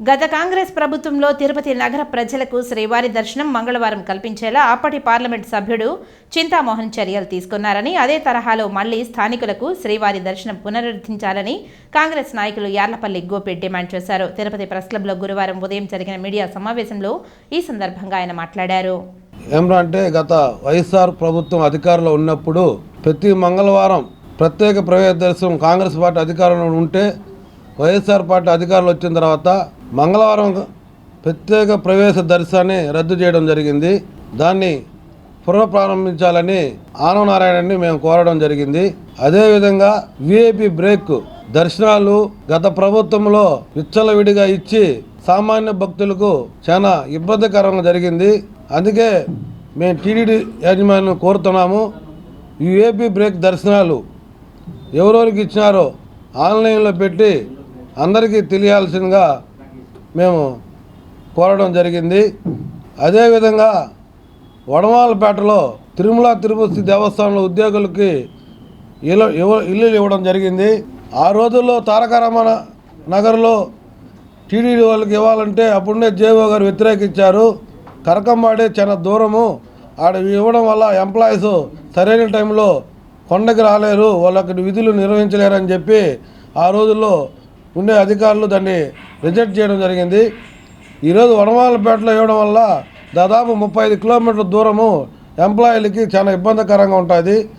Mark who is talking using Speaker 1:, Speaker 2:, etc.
Speaker 1: గత కాంగ్రెస్ ప్రభుత్వంలో తిరుపతి నగర ప్రజలకు శ్రీవారి దర్శనం మంగళవారం కల్పించేలా అప్పటి పార్లమెంట్ సభ్యుడు చింతామోహన్ చర్యలు తీసుకున్నారని అదే తరహాలో మళ్ళీ స్థానికులకు శ్రీవారి దర్శనం పునరుద్ధరించాలని కాంగ్రెస్ నాయకులు యార్లపల్లి గోపి డిమాండ్ చేశారు. తిరుపతి ప్రెస్ క్లబ్లో గురువారం ఉదయం జరిగిన మీడియా సమావేశంలో ఈ సందర్భంగా ఆయన మాట్లాడారు.
Speaker 2: ఏమంటే గత వైఎస్ఆర్ ప్రభుత్వం అధికారంలో ఉన్నప్పుడు ప్రతి మంగళవారం ప్రత్యేక ప్రవేశ దర్శనం కాంగ్రెస్ పార్టీ అధికారంలో ఉంటే వైఎస్ఆర్ పార్టీ అధికారంలో వచ్చిన తర్వాత మంగళవారం ప్రత్యేక ప్రవేశ దర్శనాన్ని రద్దు చేయడం జరిగింది. దాన్ని పునఃప్రారంభించాలని ఆనవనారాయణని మేము కోరడం జరిగింది. అదేవిధంగా విఐపి బ్రేక్ దర్శనాలు గత ప్రభుత్వంలో విచ్చలవిడిగా ఇచ్చి సామాన్య భక్తులకు చాలా ఇబ్బందికరంగా జరిగింది. అందుకే మేము టీడీడీ యాజమాన్యం కోరుతున్నాము. విఐపి బ్రేక్ దర్శనాలు ఎవరెవరికి ఇచ్చినారో ఆన్లైన్లో పెట్టి అందరికీ తెలియాల్సిందిగా మేము కోరడం జరిగింది. అదేవిధంగా వడమాలపేటలో తిరుమల తిరుపతి దేవస్థానంలో ఉద్యోగులకి ఇల్లు ఇవ్వ- ఇల్లులు ఇవ్వడం జరిగింది. ఆ రోజుల్లో తారకరామ నగర్లో టీడీడీ వాళ్ళకి ఇవ్వాలంటే అప్పుడే జేఓ గారు వ్యతిరేకించారు. కరకంబాడే చాలా దూరము. ఆడ ఇవ్వడం వల్ల ఎంప్లాయీస్ సరైన టైంలో కొండకి రాలేరు. వాళ్ళకి విధులు నిర్వహించలేరని చెప్పి ఆ రోజుల్లో ఉండే అధికారులు దాన్ని రిజెక్ట్ చేయడం జరిగింది. ఈరోజు వనమాలపేటలో ఇవ్వడం వల్ల దాదాపు ముప్పై ఐదు కిలోమీటర్ల దూరము ఎంప్లాయీలకి చాలా ఇబ్బందికరంగా ఉంటుంది.